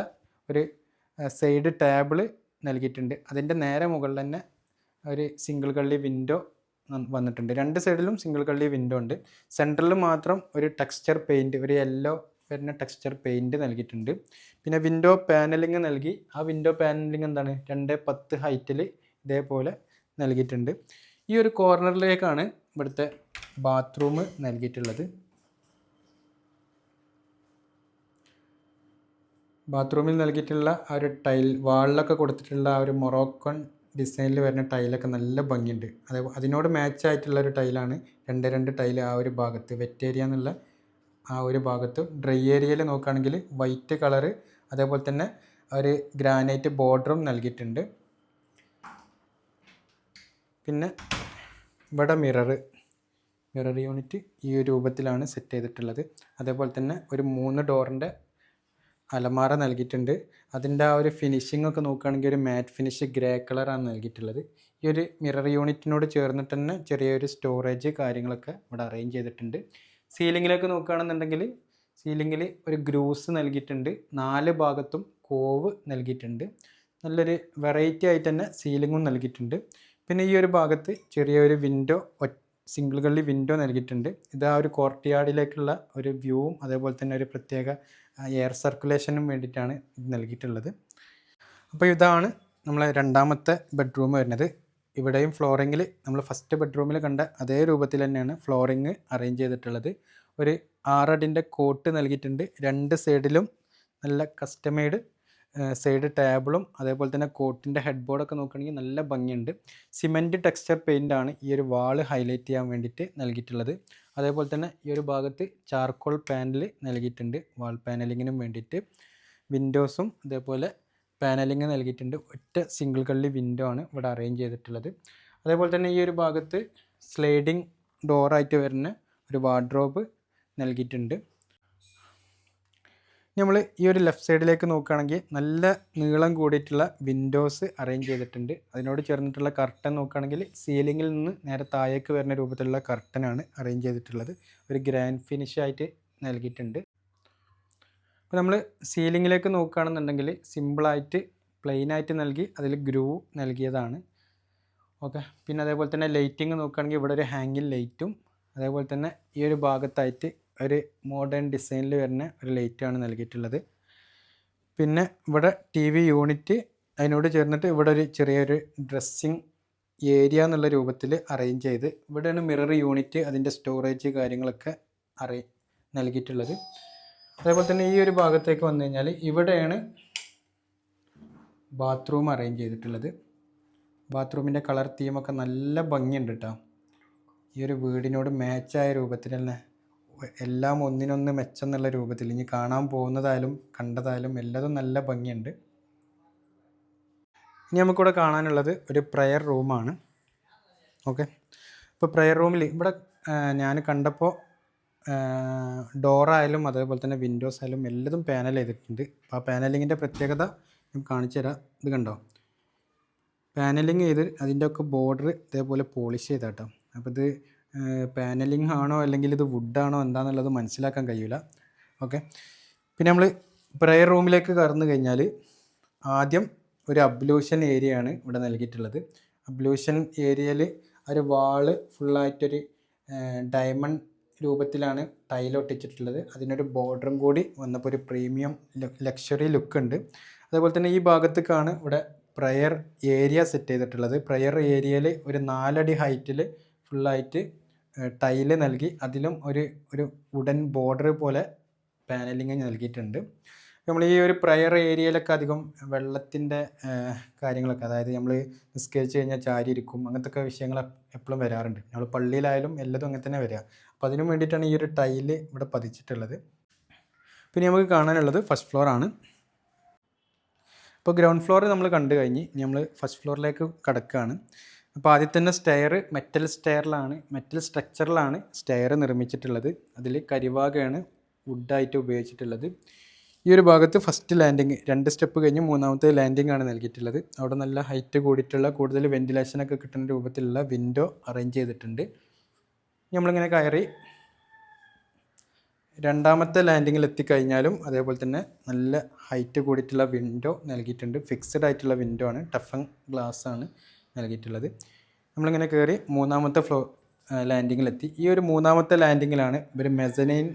ഒരു സൈഡ് ടേബിൾ നൽകിയിട്ടുണ്ട്. അതിന്റെ നേരെ മുകളിൽ തന്നെ ഒരു സിംഗിൾ കള്ളി വിൻഡോ വന്നിട്ടുണ്ട്. രണ്ട് സൈഡിലും സിംഗിൾ കള്ളി വിൻഡോ ഉണ്ട്. സെന്ററിൽ മാത്രം ഒരു ടെക്സ്ചർ പെയിന്റ് ഒരു യെല്ലോ വരുന്ന ടെക്സ്ചർ പെയിന്റ് നൽകിയിട്ടുണ്ട്. പിന്നെ വിൻഡോ പാനലിങ് നൽകി. ആ വിൻഡോ പാനലിങ് എന്താണ്? രണ്ട് പത്ത് ഹൈറ്റിൽ ഇതേപോലെ നൽകിയിട്ടുണ്ട്. ഈ ഒരു കോർണറിലേക്കാണ് ഇവിടുത്തെ ബാത്റൂം നൽകിയിട്ടുള്ളത്. ബാത്റൂമിൽ നൽകിയിട്ടുള്ള ആ ഒരു ടൈൽ വാളിലൊക്കെ കൊടുത്തിട്ടുള്ള ആ ഒരു മൊറോക്കൺ ഡിസൈനിൽ വരുന്ന ടൈലൊക്കെ നല്ല ഭംഗിയുണ്ട്. അതേ അതിനോട് മാച്ച് ആയിട്ടുള്ള ഒരു ടൈലാണ് രണ്ട് രണ്ട് ടൈൽ ആ ഒരു ഭാഗത്ത്. വെറ്റേരിയ എന്നുള്ള ആ ഒരു ഭാഗത്ത് ഡ്രൈ ഏരിയയിൽ നോക്കുകയാണെങ്കിൽ വൈറ്റ് കളറ് അതേപോലെ തന്നെ ഒരു ഗ്രാനൈറ്റ് ബോർഡറും നൽകിയിട്ടുണ്ട്. പിന്നെ ഇവിടെ മിറർ മിറർ യൂണിറ്റ് ഈ ഒരു രൂപത്തിലാണ് സെറ്റ് ചെയ്തിട്ടുള്ളത്. അതേപോലെ തന്നെ ഒരു മൂന്ന് ഡോറിന്റെ അലമാറ നൽകിയിട്ടുണ്ട്. അതിന്റെ ആ ഒരു ഫിനിഷിംഗ് ഒക്കെ നോക്കുകയാണെങ്കിൽ ഒരു മാറ്റ് ഫിനിഷ് ഗ്രേ കളറാണ് നൽകിയിട്ടുള്ളത്. ഈ ഒരു മിറർ യൂണിറ്റിനോട് ചേർന്നിട്ട് തന്നെ ചെറിയൊരു സ്റ്റോറേജ് കാര്യങ്ങളൊക്കെ ഇവിടെ അറേഞ്ച് ചെയ്തിട്ടുണ്ട്. സീലിങ്ങിലേക്ക് നോക്കുകയാണെന്നുണ്ടെങ്കിൽ സീലിങ്ങിൽ ഒരു ഗ്രൂസ് നൽകിയിട്ടുണ്ട്. നാല് ഭാഗത്തും കോവ് നൽകിയിട്ടുണ്ട്. നല്ലൊരു വെറൈറ്റി ആയിട്ട് തന്നെ സീലിങ്ങും നൽകിയിട്ടുണ്ട്. പിന്നെ ഈ ഒരു ഭാഗത്ത് ചെറിയൊരു വിൻഡോ സിംഗിൾ കള്ളി വിൻഡോ നൽകിയിട്ടുണ്ട്. ഇത് ആ ഒരു കോർട്ട് യാർഡിലേക്കുള്ള ഒരു വ്യൂവും അതേപോലെ തന്നെ ഒരു പ്രത്യേക എയർ സർക്കുലേഷനും വേണ്ടിയിട്ടാണ് ഇത് നൽകിയിട്ടുള്ളത്. അപ്പോൾ ഇതാണ് നമ്മളെ രണ്ടാമത്തെ ബെഡ്റൂം വരുന്നത്. ഇവിടെയും ഫ്ലോറിങ്ങിൽ നമ്മൾ ഫസ്റ്റ് ബെഡ്റൂമിൽ കണ്ട അതേ രൂപത്തിൽ തന്നെയാണ് ഫ്ലോറിങ് അറേഞ്ച് ചെയ്തിട്ടുള്ളത്. ഒരു ആറടിന്റെ കോട്ട് നൽകിയിട്ടുണ്ട്. രണ്ട് സൈഡിലും നല്ല കസ്റ്റമൈഡ് സൈഡ് ടേബിളും അതേപോലെ തന്നെ കോട്ടിന്റെ ഹെഡ് ബോർഡൊക്കെ നോക്കുകയാണെങ്കിൽ നല്ല ഭംഗിയുണ്ട്. സിമെന്റ് ടെക്സ്ചർ പെയിന്റാണ് ഈ ഒരു വാൾ ഹൈലൈറ്റ് ചെയ്യാൻ വേണ്ടിയിട്ട് നൽകിയിട്ടുള്ളത്. അതേപോലെ തന്നെ ഈ ഒരു ഭാഗത്ത് ചാർക്കോൾ പാനൽ നൽകിയിട്ടുണ്ട്. വാൾ പാനലിങ്ങിനും വേണ്ടിയിട്ട്. വിൻഡോസും അതേപോലെ പാനലിങ് നൽകിയിട്ടുണ്ട്. ഒറ്റ സിംഗിൾ കള്ളി വിൻഡോ ആണ് ഇവിടെ അറേഞ്ച് ചെയ്തിട്ടുള്ളത്. അതേപോലെ തന്നെ ഈ ഒരു ഭാഗത്ത് സ്ലൈഡിങ് ഡോറായിട്ട് വരുന്ന ഒരു വാർഡ്രോബ് നൽകിയിട്ടുണ്ട്. നമ്മൾ ഈ ഒരു ലെഫ്റ്റ് സൈഡിലേക്ക് നോക്കുകയാണെങ്കിൽ നല്ല നീളം കൂടിയിട്ടുള്ള വിൻഡോസ് അറേഞ്ച് ചെയ്തിട്ടുണ്ട്. അതിനോട് ചേർന്നിട്ടുള്ള കർട്ടൻ നോക്കുകയാണെങ്കിൽ സീലിങ്ങിൽ നിന്ന് നേരെ താഴേക്ക് വരുന്ന രൂപത്തിലുള്ള കർട്ടനാണ് അറേഞ്ച് ചെയ്തിട്ടുള്ളത്. ഒരു ഗ്രാൻഡ് ഫിനിഷായിട്ട് നൽകിയിട്ടുണ്ട്. അപ്പോൾ നമ്മൾ സീലിങ്ങിലേക്ക് നോക്കുകയാണെന്നുണ്ടെങ്കിൽ സിമ്പിളായിട്ട് പ്ലെയിനായിട്ട് നൽകി അതിൽ ഗ്രൂ നൽകിയതാണ്. ഓക്കെ പിന്നെ അതേപോലെ തന്നെ ലൈറ്റിംഗ് നോക്കുകയാണെങ്കിൽ ഇവിടെ ഒരു ഹാങ്ങിൽ ലൈറ്റും അതേപോലെ തന്നെ ഈ ഒരു ഭാഗത്തായിട്ട് ഒരു മോഡേൺ ഡിസൈനിൽ വരുന്ന ഒരു ലൈറ്റാണ് നൽകിയിട്ടുള്ളത്. പിന്നെ ഇവിടെ ടി വി യൂണിറ്റ് അതിനോട് ചേർന്നിട്ട് ഇവിടെ ഒരു ചെറിയൊരു ഡ്രസ്സിങ് ഏരിയ എന്നുള്ള രൂപത്തിൽ അറേഞ്ച് ചെയ്ത് ഇവിടെയാണ് മിറർ യൂണിറ്റ് അതിന്റെ സ്റ്റോറേജ് കാര്യങ്ങളൊക്കെ അറേ നൽകിയിട്ടുള്ളത്. അതേപോലെ തന്നെ ഈ ഒരു ഭാഗത്തേക്ക് വന്നു കഴിഞ്ഞാൽ ഇവിടെയാണ് ബാത്റൂം അറേഞ്ച് ചെയ്തിട്ടുള്ളത്. ബാത്റൂമിന്റെ കളർ തീമൊക്കെ നല്ല ഭംഗിയുണ്ട് കേട്ടോ ഈ ഒരു വീടിനോട് മാച്ചായ രൂപത്തിൽ തന്നെ എല്ലാം ഒന്നിനൊന്ന് മെച്ചം എന്നുള്ള രൂപത്തിൽ ഇനി കാണാൻ പോകുന്നതായാലും കണ്ടതായാലും എല്ലാതും നല്ല ഭംഗിയുണ്ട്. ഇനി നമുക്കിവിടെ കാണാനുള്ളത് ഒരു പ്രയർ റൂമാണ് ഓക്കെ ഇപ്പോൾ പ്രയർ റൂമിൽ ഇവിടെ ഞാൻ കണ്ടപ്പോൾ ഡോറായാലും അതേപോലെ തന്നെ വിൻഡോസ് ആയാലും എല്ലാതും പാനൽ ചെയ്തിട്ടുണ്ട്. ആ പാനലിങ്ങിന്റെ പ്രത്യേകത ഞാൻ കാണിച്ചു തരാം. ഇത് കണ്ടോ? പാനലിങ് ചെയ്ത് അതിന്റെ ഒക്കെ ബോർഡർ ഇതേപോലെ പോളിഷ് ചെയ്താട്ടോ. അപ്പോൾ ഇത് പാനലിംഗ് ആണോ അല്ലെങ്കിൽ ഇത് വുഡാണോ എന്താണെന്നുള്ളത് മനസ്സിലാക്കാൻ കഴിയില്ല ഓക്കെ പിന്നെ നമ്മൾ പ്രെയർ റൂമിലേക്ക് കടന്നു കഴിഞ്ഞാൽ ആദ്യം ഒരു അബ്ലൂഷൻ ഏരിയ ആണ് ഇവിടെ നൽകിയിട്ടുള്ളത്. അബ്ലൂഷൻ ഏരിയയിൽ ഒരു വാൾ ഫുള്ളായിട്ടൊരു ഡയമണ്ട് രൂപത്തിലാണ് ടൈൽ ഒട്ടിച്ചിട്ടുള്ളത്. അതിനൊരു ബോർഡറും കൂടി വന്നപ്പോൾ ഒരു പ്രീമിയം ലക്ഷറി ലുക്ക് ഉണ്ട്. അതേപോലെ തന്നെ ഈ ഭാഗത്തേക്കാണ് ഇവിടെ പ്രയർ ഏരിയ സെറ്റ് ചെയ്തിട്ടുള്ളത്. പ്രയർ ഏരിയയിൽ ഒരു നാലടി ഹൈറ്റിൽ ഫുള്ളായിട്ട് ടൈൽ നൽകി. അതിലും ഒരു ഒരു വുഡൻ ബോർഡർ പോലെ പാനലിങ് നൽകിയിട്ടുണ്ട്. നമ്മൾ ഈ ഒരു പ്രയർ ഏരിയയിലൊക്കെ അധികം വെള്ളത്തിന്റെ കാര്യങ്ങളൊക്കെ അതായത് നമ്മൾ നിസ്കരിച്ച് കഴിഞ്ഞാൽ ചാരി ഇരിക്കും. അങ്ങനത്തെ ഒക്കെ വിഷയങ്ങൾ എപ്പോഴും വരാറുണ്ട്. നമ്മൾ പള്ളിയിലായാലും എല്ലാതും അങ്ങനെ തന്നെ വരിക അപ്പോൾ അതിനു വേണ്ടിയിട്ടാണ് ഈ ഒരു ടൈൽ ഇവിടെ പതിച്ചിട്ടുള്ളത്. പിന്നെ നമുക്ക് കാണാനുള്ളത് ഫസ്റ്റ് ഫ്ലോർ ആണ്. അപ്പോൾ ഗ്രൗണ്ട് ഫ്ലോർ നമ്മൾ കണ്ടു കഴിഞ്ഞ് ഇനി നമ്മൾ ഫസ്റ്റ് ഫ്ലോറിലേക്ക് കടക്കുകയാണ് അപ്പോൾ ആദ്യം തന്നെ സ്റ്റെയർ മെറ്റൽ സ്റ്റെയറിലാണ് മെറ്റൽ സ്ട്രക്ചറിലാണ് സ്റ്റെയർ നിർമ്മിച്ചിട്ടുള്ളത്. അതിൽ കരിവാകയാണ് വുഡായിട്ട് ഉപയോഗിച്ചിട്ടുള്ളത്. ഈ ഒരു ഭാഗത്ത് ഫസ്റ്റ് ലാൻഡിങ് രണ്ട് സ്റ്റെപ്പ് കഴിഞ്ഞ് മൂന്നാമത്തെ ലാൻഡിംഗ് ആണ് നൽകിയിട്ടുള്ളത്. അവിടെ നല്ല ഹൈറ്റ് കൂടിയിട്ടുള്ള കൂടുതൽ വെന്റിലേഷനൊക്കെ കിട്ടുന്ന രൂപത്തിലുള്ള വിൻഡോ അറേഞ്ച് ചെയ്തിട്ടുണ്ട്. നമ്മളിങ്ങനെ കയറി രണ്ടാമത്തെ ലാൻഡിങ്ങിൽ എത്തിക്കഴിഞ്ഞാലും അതേപോലെ തന്നെ നല്ല ഹൈറ്റ് കൂടിയിട്ടുള്ള വിൻഡോ നൽകിയിട്ടുണ്ട്. ഫിക്സഡ് ആയിട്ടുള്ള വിൻഡോ ആണ്. ടഫൻ ഗ്ലാസ് ആണ് നൽകിയിട്ടുള്ളത്. നമ്മളിങ്ങനെ കയറി മൂന്നാമത്തെ ഫ്ലോ ലാൻഡിങ്ങിലെത്തി ഈ ഒരു മൂന്നാമത്തെ ലാൻഡിങ്ങിലാണ് ഇവർ മെസനൈൻ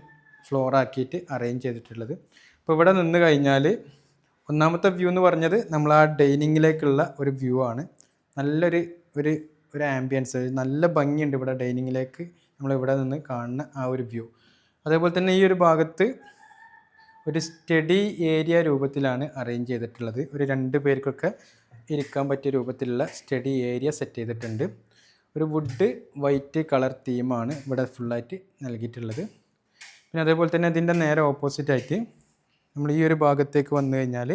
ഫ്ലോർ ആക്കിയിട്ട് അറേഞ്ച് ചെയ്തിട്ടുള്ളത്. അപ്പോൾ ഇവിടെ നിന്ന് കഴിഞ്ഞാൽ ഒന്നാമത്തെ വ്യൂ എന്ന് പറഞ്ഞത് നമ്മൾ ആ ഡൈനിങ്ങിലേക്കുള്ള ഒരു വ്യൂ ആണ്. നല്ലൊരു ഒരു ഒരു ആംബിയൻസ് നല്ല ഭംഗിയുണ്ട് ഇവിടെ ഡൈനിങ്ങിലേക്ക് നമ്മൾ ഇവിടെ നിന്ന് കാണുന്ന ആ ഒരു വ്യൂ. അതേപോലെ തന്നെ ഈ ഒരു ഭാഗത്ത് ഒരു സ്റ്റഡി ഏരിയ രൂപത്തിലാണ് അറേഞ്ച് ചെയ്തിട്ടുള്ളത്. ഒരു രണ്ട് പേർക്കൊക്കെ ഇരിക്കാൻ പറ്റിയ രൂപത്തിലുള്ള സ്റ്റഡി ഏരിയ സെറ്റ് ചെയ്തിട്ടുണ്ട്. ഒരു വുഡ് വൈറ്റ് കളർ തീമാണ് ഇവിടെ ഫുള്ളായിട്ട് നൽകിയിട്ടുള്ളത്. പിന്നെ അതേപോലെ തന്നെ ഇതിന്റെ നേരെ ഓപ്പോസിറ്റായിട്ട് നമ്മൾ ഈ ഒരു ഭാഗത്തേക്ക് വന്നു കഴിഞ്ഞാൽ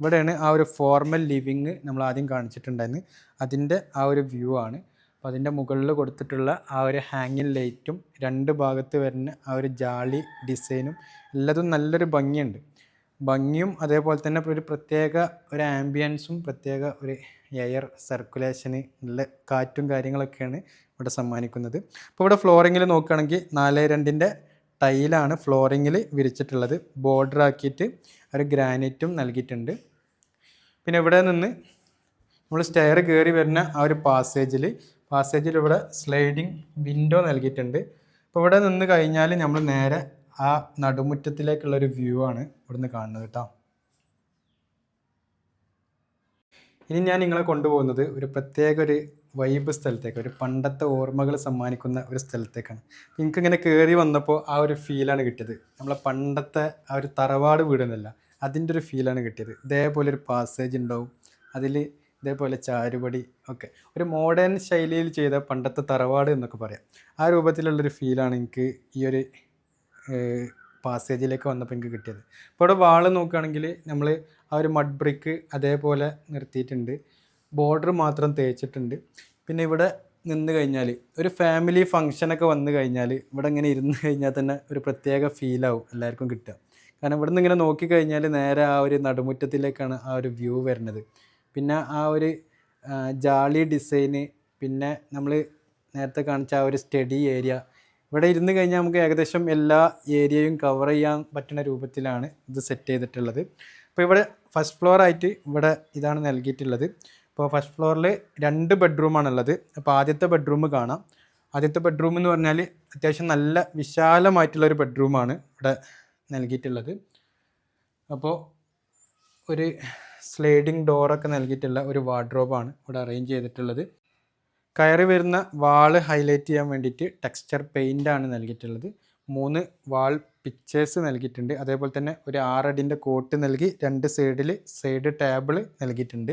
ഇവിടെയാണ് ആ ഒരു ഫോർമൽ ലിവിങ് നമ്മൾ ആദ്യം കാണിച്ചിട്ടുണ്ടായിരുന്നു അതിന്റെ ആ ഒരു വ്യൂ ആണ്. അപ്പോൾ അതിന്റെ മുകളിൽ കൊടുത്തിട്ടുള്ള ആ ഒരു ഹാങ്ങിങ് ലൈറ്റും രണ്ട് ഭാഗത്ത് വരുന്ന ആ ഒരു ജാളി ഡിസൈനും എല്ലാതും നല്ലൊരു ഭംഗിയുണ്ട്. ഭംഗിയും അതേപോലെ തന്നെ ഒരു പ്രത്യേക ഒരു ആംബിയൻസും പ്രത്യേക ഒരു എയർ സർക്കുലേഷന് നല്ല കാറ്റും കാര്യങ്ങളൊക്കെയാണ് ഇവിടെ സമ്മാനിക്കുന്നത്. അപ്പോൾ ഇവിടെ ഫ്ലോറിങ്ങിൽ നോക്കുകയാണെങ്കിൽ നാല് രണ്ടിന്റെ ടൈലാണ് ഫ്ലോറിങ്ങിൽ വിരിച്ചിട്ടുള്ളത്. ബോർഡർ ആക്കിയിട്ട് ഒരു ഗ്രാനൈറ്റും നൽകിയിട്ടുണ്ട്. പിന്നെ ഇവിടെ നിന്ന് നമ്മൾ സ്റ്റെയർ കയറി വരുന്ന ആ ഒരു പാസേജിൽ പാസേജിൽ ഇവിടെ സ്ലൈഡിങ് വിൻഡോ നൽകിയിട്ടുണ്ട്. അപ്പോൾ ഇവിടെ നിന്ന് കഴിഞ്ഞാൽ നമ്മൾ നേരെ ആ നടുമുറ്റത്തിലേക്കുള്ളൊരു വ്യൂ ആണ് ഇവിടുന്ന് കാണുന്നത് കേട്ടോ. ഇനി ഞാൻ നിങ്ങളെ കൊണ്ടുപോകുന്നത് ഒരു പ്രത്യേക ഒരു വൈബ് സ്ഥലത്തേക്ക് ഒരു പണ്ടത്തെ ഓർമ്മകൾ സമ്മാനിക്കുന്ന ഒരു സ്ഥലത്തേക്കാണ്. എനിക്കിങ്ങനെ കയറി വന്നപ്പോൾ ആ ഒരു ഫീലാണ് കിട്ടിയത്. നമ്മളെ പണ്ടത്തെ ആ ഒരു തറവാട് വീടെന്നല്ല അതിന്റെ ഒരു ഫീലാണ് കിട്ടിയത്. ഇതേപോലെ ഒരു പാസേജ് ഉണ്ടാവും. അതിൽ ഇതേപോലെ ചാരുപടി ഒക്കെ. ഒരു മോഡേൺ ശൈലിയിൽ ചെയ്ത പണ്ടത്തെ തറവാട് എന്നൊക്കെ പറയാം. ആ രൂപത്തിലുള്ളൊരു ഫീലാണ് എനിക്ക് ഈ ഒരു പാസേജിലേക്ക് വന്നപ്പോൾ എനിക്ക് കിട്ടിയത്. ഇപ്പോൾ ഇവിടെ വാൾ നോക്കുകയാണെങ്കിൽ നമ്മൾ ആ ഒരു മഡ് ബ്രിക്ക് അതേപോലെ നിർത്തിയിട്ടുണ്ട്. ബോർഡർ മാത്രം തേച്ചിട്ടുണ്ട്. പിന്നെ ഇവിടെ നിന്ന് കഴിഞ്ഞാൽ ഒരു ഫാമിലി ഫങ്ഷനൊക്കെ വന്നു കഴിഞ്ഞാൽ ഇവിടെ ഇങ്ങനെ ഇരുന്ന് കഴിഞ്ഞാൽ തന്നെ ഒരു പ്രത്യേക ഫീലാവും എല്ലാവർക്കും കിട്ടുക. കാരണം ഇവിടെ നിന്ന് ഇങ്ങനെ നോക്കിക്കഴിഞ്ഞാൽ നേരെ ആ ഒരു നടുമുറ്റത്തിലേക്കാണ് ആ ഒരു വ്യൂ വരുന്നത്. പിന്നെ ആ ഒരു ജാളി ഡിസൈന് പിന്നെ നമ്മൾ നേരത്തെ കാണിച്ച ആ ഒരു സ്റ്റഡി ഏരിയ ഇവിടെ ഇരുന്ന് കഴിഞ്ഞാൽ നമുക്ക് ഏകദേശം എല്ലാ ഏരിയയും കവർ ചെയ്യാൻ പറ്റുന്ന രൂപത്തിലാണ് ഇത് സെറ്റ് ചെയ്തിട്ടുള്ളത്. അപ്പോൾ ഇവിടെ ഫസ്റ്റ് ഫ്ലോർ ആയിട്ട് ഇവിടെ ഇതാണ് നൽകിയിട്ടുള്ളത്. അപ്പോൾ ഫസ്റ്റ് ഫ്ലോറിൽ രണ്ട് ബെഡ്റൂമാണുള്ളത് അപ്പോൾ ആദ്യത്തെ ബെഡ്റൂം കാണാം. ആദ്യത്തെ ബെഡ്റൂം എന്ന് പറഞ്ഞാൽ അത്യാവശ്യം നല്ല വിശാലമായിട്ടുള്ള ഒരു ബെഡ്റൂമാണ് ഇവിടെ നൽകിയിട്ടുള്ളത്. അപ്പോൾ ഒരു സ്ലൈഡിങ് ഡോറൊക്കെ നൽകിയിട്ടുള്ള ഒരു വാർഡ്രോബാണ് ഇവിടെ അറേഞ്ച് ചെയ്തിട്ടുള്ളത്. കയറി വരുന്ന വാൾ ഹൈലൈറ്റ് ചെയ്യാൻ വേണ്ടിയിട്ട് ടെക്സ്ചർ പെയിന്റ് ആണ് നൽകിയിട്ടുള്ളത്. മൂന്ന് വാൾ പിക്ചേഴ്സ് നൽകിയിട്ടുണ്ട്. അതേപോലെ തന്നെ ഒരു ആറടിന്റെ കോട്ട് നൽകി രണ്ട് സൈഡിൽ സൈഡ് ടേബിൾ നൽകിയിട്ടുണ്ട്.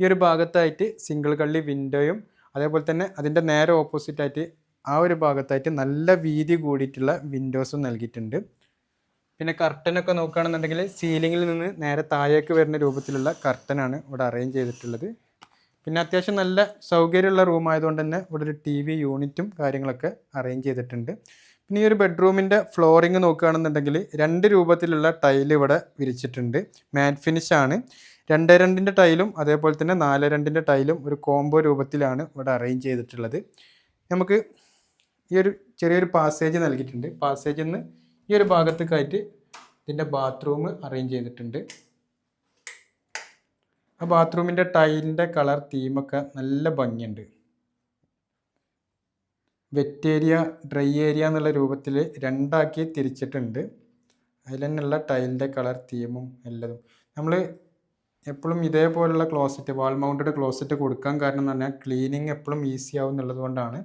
ഈ ഒരു ഭാഗത്തായിട്ട് സിംഗിൾ കള്ളി വിൻഡോയും അതേപോലെ തന്നെ അതിന്റെ നേരെ ഓപ്പോസിറ്റായിട്ട് ആ ഒരു ഭാഗത്തായിട്ട് നല്ല വീതി കൂടിയിട്ടുള്ള വിൻഡോസും നൽകിയിട്ടുണ്ട്. പിന്നെ കർട്ടനൊക്കെ നോക്കുകയാണെന്നുണ്ടെങ്കിൽ സീലിങ്ങിൽ നിന്ന് നേരെ താഴേക്ക് വരുന്ന രൂപത്തിലുള്ള കർട്ടനാണ് ഇവിടെ അറേഞ്ച് ചെയ്തിട്ടുള്ളത്. പിന്നെ അത്യാവശ്യം നല്ല സൗകര്യമുള്ള റൂം ആയതുകൊണ്ട് തന്നെ ഇവിടെ ഒരു ടി വി യൂണിറ്റും കാര്യങ്ങളൊക്കെ അറേഞ്ച് ചെയ്തിട്ടുണ്ട്. പിന്നെ ഈ ഒരു ബെഡ്റൂമിന്റെ ഫ്ലോറിങ് നോക്കുകയാണെന്നുണ്ടെങ്കിൽ രണ്ട് രൂപത്തിലുള്ള ടൈൽ ഇവിടെ വിരിച്ചിട്ടുണ്ട്. മാറ്റ് ഫിനിഷ് ആണ്. രണ്ട് രണ്ടിന്റെ ടൈലും അതേപോലെ തന്നെ നാല് രണ്ടിന്റെ ടൈലും ഒരു കോംബോ രൂപത്തിലാണ് ഇവിടെ അറേഞ്ച് ചെയ്തിട്ടുള്ളത്. നമുക്ക് ഈ ഒരു ചെറിയൊരു പാസേജ് നൽകിയിട്ടുണ്ട്. പാസേജിൽ നിന്ന് ഈ ഒരു ഭാഗത്തേക്കായിട്ട് ഇതിന്റെ ബാത്റൂം അറേഞ്ച് ചെയ്തിട്ടുണ്ട്. ആ ബാത്റൂമിന്റെ ടൈലിന്റെ കളർ തീമൊക്കെ നല്ല ഭംഗിയുണ്ട്. വെറ്റ് ഏരിയ ഡ്രൈ ഏരിയ എന്നുള്ള രൂപത്തിൽ രണ്ടാക്കി തിരിച്ചിട്ടുണ്ട്. അതിൽ തന്നെയുള്ള ടൈലിന്റെ കളർ തീമും എല്ലതും. നമ്മൾ എപ്പോഴും ഇതേപോലുള്ള ക്ലോസറ്റ് വാൾ മൗണ്ടഡ് ക്ലോസറ്റ് കൊടുക്കാൻ കാരണം എന്ന് പറഞ്ഞാൽ ക്ലീനിങ് എപ്പോഴും ഈസി ആവും എന്നുള്ളത് കൊണ്ടാണ്.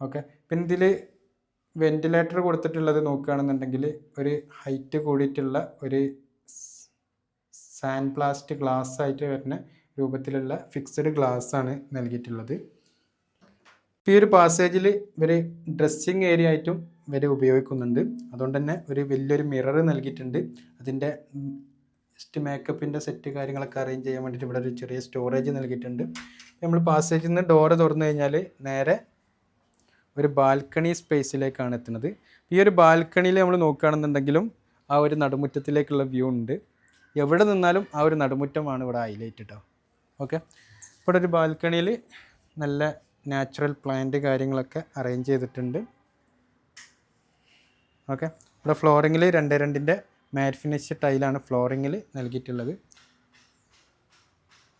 ഓക്കെ പിന്നെ ഇതിൽ വെന്റിലേറ്റർ കൊടുത്തിട്ടുള്ളത് നോക്കുകയാണെന്നുണ്ടെങ്കിൽ ഒരു ഹൈറ്റ് കൂടിയിട്ടുള്ള ഒരു സാൻഡ് പ്ലാസ്റ്റ് ഗ്ലാസ് ആയിട്ട് വരുന്ന രൂപത്തിലുള്ള ഫിക്സഡ് ഗ്ലാസ് ആണ് നൽകിയിട്ടുള്ളത്. ഈ ഒരു പാസേജിൽ ഇവർ ഡ്രസ്സിങ് ഏരിയ ആയിട്ടും ഇവർ ഉപയോഗിക്കുന്നുണ്ട്. അതുകൊണ്ട് തന്നെ ഒരു വലിയൊരു മിറർ നൽകിയിട്ടുണ്ട്. അതിന്റെ ജസ്റ്റ് മേക്കപ്പിന്റെ സെറ്റ് കാര്യങ്ങളൊക്കെ അറേഞ്ച് ചെയ്യാൻ വേണ്ടിയിട്ട് ഇവിടെ ഒരു ചെറിയ സ്റ്റോറേജ് നൽകിയിട്ടുണ്ട്. നമ്മൾ പാസേജിൽ നിന്ന് ഡോറ് തുറന്നു കഴിഞ്ഞാൽ നേരെ ഒരു ബാൽക്കണി സ്പേസിലേക്കാണ് എത്തുന്നത്. ഈ ഒരു ബാൽക്കണിയിൽ നമ്മൾ നോക്കുകയാണെന്നുണ്ടെങ്കിലും ആ ഒരു നടുമുറ്റത്തിലേക്കുള്ള വ്യൂ ഉണ്ട്. എവിടെ നിന്നാലും ആ ഒരു നടുമുറ്റമാണ് ഇവിടെ ഹൈലൈറ്റ് കേട്ടോ ഓക്കെ ഇവിടെ ഒരു ബാൽക്കണിയിൽ നല്ല നാച്ചുറൽ പ്ലാന്റ് കാര്യങ്ങളൊക്കെ അറേഞ്ച് ചെയ്തിട്ടുണ്ട്. ഓക്കെ ഇവിടെ ഫ്ലോറിങ്ങിൽ രണ്ട് രണ്ടിന്റെ മാറ്റ് ഫിനിഷ് ടൈലാണ് ഫ്ലോറിങ്ങിൽ നൽകിയിട്ടുള്ളത്.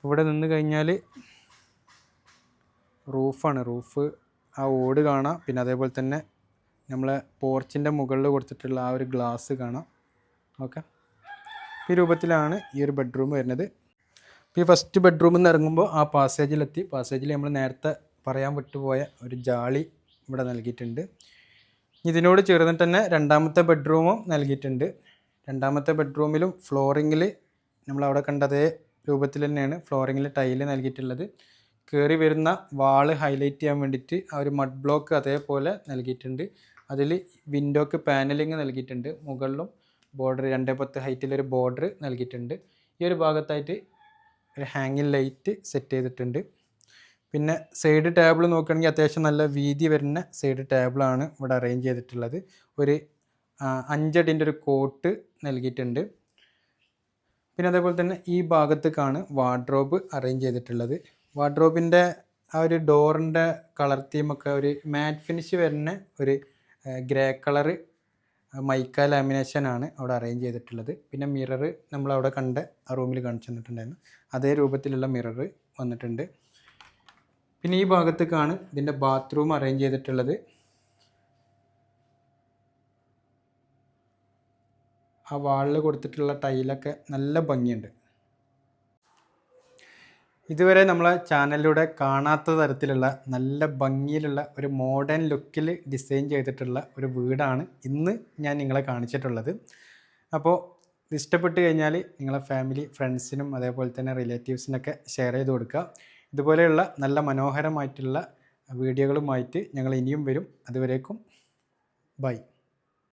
ഇവിടെ നിന്ന് കഴിഞ്ഞാൽ റൂഫാണ് റൂഫ് ആ ഓട് കാണാം. പിന്നെ അതേപോലെ തന്നെ നമ്മളെ പോർച്ചിന്റെ മുകളിൽ കൊടുത്തിട്ടുള്ള ആ ഒരു ഗ്ലാസ് കാണാം. ഓക്കെ. ഈ രൂപത്തിലാണ് ഈ ഒരു ബെഡ്റൂം വരുന്നത്. ഈ ഫസ്റ്റ് ബെഡ്റൂമിൽ നിന്ന് ഇറങ്ങുമ്പോൾ ആ പാസേജിലെത്തി. പാസേജിൽ നമ്മൾ നേരത്തെ പറയാൻ വിട്ടുപോയ ഒരു ജാളി ഇവിടെ നൽകിയിട്ടുണ്ട്. ഇതിനോട് ചേർന്നിട്ട് തന്നെ രണ്ടാമത്തെ ബെഡ്റൂമും നൽകിയിട്ടുണ്ട്. രണ്ടാമത്തെ ബെഡ്റൂമിലും ഫ്ലോറിങ്ങിൽ നമ്മളവിടെ കണ്ട അതേ രൂപത്തിൽ തന്നെയാണ് ഫ്ലോറിങ്ങിൽ ടൈൽ നൽകിയിട്ടുള്ളത്. കയറി വരുന്ന വാൾ ഹൈലൈറ്റ് ചെയ്യാൻ വേണ്ടിയിട്ട് ആ ഒരു മഡ് ബ്ലോക്ക് അതേപോലെ നൽകിയിട്ടുണ്ട്. അതിൽ വിൻഡോക്ക് പാനലിങ് നൽകിയിട്ടുണ്ട്. മുകളിലും ബോർഡർ രണ്ടേ പത്ത് ഹൈറ്റിലൊരു ബോർഡർ നൽകിയിട്ടുണ്ട്. ഈ ഒരു ഭാഗത്തായിട്ട് ഒരു ഹാങ്ങിങ് ലൈറ്റ് സെറ്റ് ചെയ്തിട്ടുണ്ട്. പിന്നെ സൈഡ് ടേബിൾ നോക്കുകയാണെങ്കിൽ അത്യാവശ്യം നല്ല വീതി വരുന്ന സൈഡ് ടേബിളാണ് ഇവിടെ അറേഞ്ച് ചെയ്തിട്ടുള്ളത്. ഒരു അഞ്ചടിന്റെ ഒരു കോട്ട് നൽകിയിട്ടുണ്ട്. പിന്നെ അതേപോലെ തന്നെ ഈ ഭാഗത്തേക്കാണ് വാർഡ്രോബ് അറേഞ്ച് ചെയ്തിട്ടുള്ളത്. വാർഡ്രോബിന്റെ ആ ഒരു ഡോറിന്റെ കളർ തീമൊക്കെ ഒരു മാറ്റ് ഫിനിഷ് വരുന്ന ഒരു ഗ്രേ കളറ് മൈക്ക ലാമിനേഷൻ ആണ് അവിടെ അറേഞ്ച് ചെയ്തിട്ടുള്ളത്. പിന്നെ മിറർ നമ്മൾ അവിടെ കണ്ട ആ റൂമിൽ കാണിച്ചു തന്നിട്ടുണ്ടായിരുന്നു. അതേ രൂപത്തിലുള്ള മിറർ വന്നിട്ടുണ്ട്. പിന്നെ ഈ ഭാഗത്തേക്കാണ് ഇതിന്റെ ബാത്റൂം അറേഞ്ച് ചെയ്തിട്ടുള്ളത്. ആ വാളിൽ കൊടുത്തിട്ടുള്ള ടൈലൊക്കെ നല്ല ഭംഗിയുണ്ട്. ഇതുവരെ നമ്മളെ ചാനലിലൂടെ കാണാത്ത തരത്തിലുള്ള നല്ല ഭംഗിയിലുള്ള ഒരു മോഡേൺ ലുക്കിൽ ഡിസൈൻ ചെയ്തിട്ടുള്ള ഒരു വീടാണ് ഇന്ന് ഞാൻ നിങ്ങളെ കാണിച്ചിട്ടുള്ളത്. അപ്പോൾ ഇഷ്ടപ്പെട്ട് കഴിഞ്ഞാൽ നിങ്ങളെ ഫാമിലി ഫ്രണ്ട്സിനും അതേപോലെ തന്നെ റിലേറ്റീവ്സിനൊക്കെ ഷെയർ ചെയ്ത് കൊടുക്കുക. ഇതുപോലെയുള്ള നല്ല മനോഹരമായിട്ടുള്ള വീഡിയോകളുമായിട്ട് ഞങ്ങൾ ഇനിയും വരും. അതുവരേക്കും ബൈ